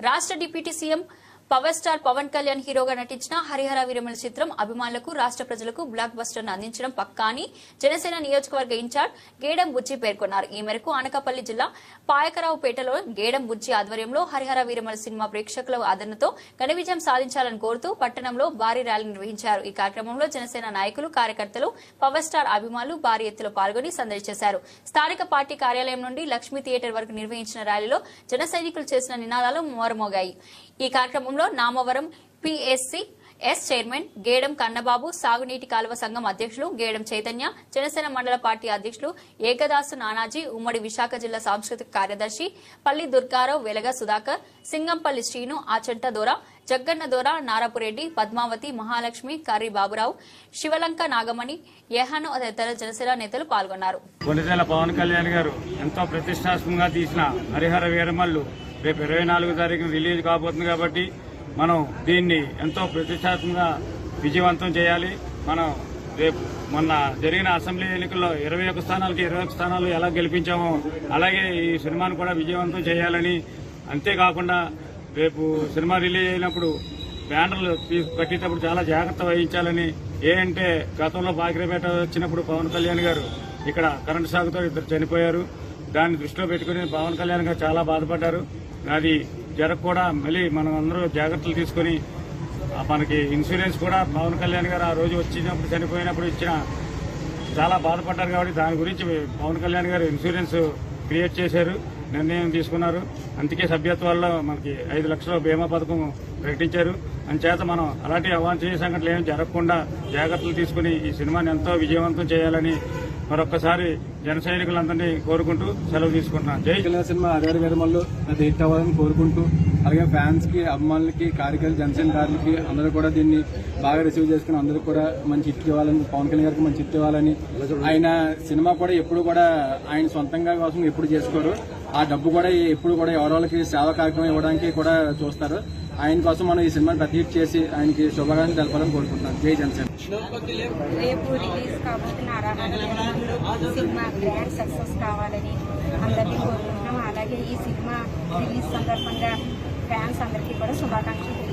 రాష్ట్ర deputy CM power star Pawan Kalyan హీరోగా నటించిన హరిహర వీరమల చిత్రం అభిమానులకు రాష్ట్ర ప్రజలకు బ్లాక్ బస్టర్ అందించడం పక్కా అని జనసేన నియోజకవర్గ ఇన్ఛార్జ్ గేడం బుజ్జి పేర్కొన్నారు. ఈ మేరకు అనకాపల్లి జిల్లా పాయకరావుపేటలో గేడం బుజ్జి ఆధ్వర్యంలో హరిహర వీరమల సినిమా ప్రేక్షకుల ఆదరణతో ఘన విజయం సాధించాలని కోరుతూ పట్టణంలో భారీ ర్యాలీ నిర్వహించారు. ఈ కార్యక్రమంలో జనసేన నాయకులు కార్యకర్తలు పవర్ స్టార్ అభిమానులు భారీ ఎత్తులో పాల్గొని సందడి చేశారు. స్థానిక పార్టీ కార్యాలయం నుండి లక్ష్మీ థియేటర్ వరకు నిర్వహించిన ర్యాలీలో జన సైనికులు చేసిన నినాదాలు మోరమోగాయి ఈ కార్యక్రమంలో Namavaram PSC S chairman Gedam Kannababu సాగునీటి కాలువ సంఘం అధ్యక్షులు గేడం చైతన్య జనసేన మండల పార్టీ అధ్యక్షులు ఏకదాసు నానాజీ ఉమ్మడి విశాఖ జిల్లా సాంస్కృతిక కార్యదర్శి పల్లి దుర్గారావు వెలగ సుధాకర్ సింగంపల్లి శ్రీను ఆచంట దొర జగ్గన్న దొర నారాపురెడ్డి పద్మావతి మహాలక్ష్మి కర్రి బాబురావు శివలంక నాగమణి యహాను తదితర జనసేన నేతలు పాల్గొన్నారు. పవన్ కళ్యాణ్ గారు ఎంతో ప్రతిష్టాత్మకంగా తీసిన హరిహర వీరమల్లు రేపు ఇరవై నాలుగు తారీఖున రిలీజ్ కాబోతుంది కాబట్టి మనం దీన్ని ఎంతో ప్రతిష్టాత్మకంగా విజయవంతం చేయాలి. మనం రేపు మొన్న జరిగిన అసెంబ్లీ ఎన్నికల్లో ఇరవై ఒక్క స్థానాలకి ఇరవై ఒక్క స్థానాలు ఎలా గెలిపించామో అలాగే ఈ సినిమాను కూడా విజయవంతం చేయాలని అంతేకాకుండా రేపు సినిమా రిలీజ్ అయినప్పుడు బ్యానర్లు కట్టేటప్పుడు చాలా జాగ్రత్త వహించాలని ఏ అంటే గతంలో బాకిరపేట వచ్చినప్పుడు పవన్ కళ్యాణ్ గారు ఇక్కడ కరెంటు సాగుతో ఇద్దరు చనిపోయారు. దాన్ని దృష్టిలో పెట్టుకుని పవన్ కళ్యాణ్ గారు చాలా బాధపడ్డారు. అది జరగకుండా మళ్ళీ మనం అందరూ జాగ్రత్తలు తీసుకుని మనకి ఇన్సూరెన్స్ కూడా పవన్ కళ్యాణ్ గారు ఆ రోజు వచ్చినప్పుడు చనిపోయినప్పుడు ఇచ్చిన చాలా బాధపడ్డారు కాబట్టి దాని గురించి పవన్ కళ్యాణ్ గారు ఇన్సూరెన్స్ క్రియేట్ చేశారు. నిర్ణయం తీసుకున్నారు. అందుకే సభ్యత్వాల్లో మనకి ఐదు లక్షల బీమా పథకం ప్రకటించారు. అంచేత మనం అలాంటి అవాంఛనీయ సంఘటనలు ఏమి జరగకుండా జాగ్రత్తలు తీసుకుని ఈ సినిమాని ఎంతో విజయవంతం చేయాలని మరొక్కసారి జన సైనికులందరినీ కోరుకుంటూ సెలవు తీసుకుంటున్నాను. జై కళ్యాణ్ సినిమా అదే విరమల్లో అది హిట్ అవ్వాలని కోరుకుంటూ అలాగే ఫ్యాన్స్కి అభిమానులకి కార్యకర్తలు జనసేనదారులకి అందరూ కూడా దీన్ని బాగా రిసీవ్ చేసుకుని అందరూ కూడా మంచి హిట్ ఇవ్వాలని పవన్ కళ్యాణ్ గారికి మంచి హిట్ ఇవ్వాలని. ఆయన సినిమా కూడా ఎప్పుడు కూడా ఆయన సొంతంగా కోసం ఎప్పుడు చేసుకోరు. ఆ డబ్బు కూడా ఎప్పుడు కూడా ఎవరికి సేవ కార్యక్రమం ఇవ్వడానికి కూడా చూస్తారు. ఆయన కోసం మనం ఈ సినిమాని ప్రతి చేసి ఆయనకి శుభాకాంక్షలు తెలపాలని కోరుకుంటున్నాం జై జనసేన. రేపు రిలీజ్ కాబోతున్న సినిమా గ్రాండ్ సక్సెస్ కావాలని అందరినీ కోరుకుంటున్నాం. అలాగే ఈ సినిమా రిలీజ్ సందర్భంగా ఫ్యాన్స్ అందరికీ కూడా శుభాకాంక్షలు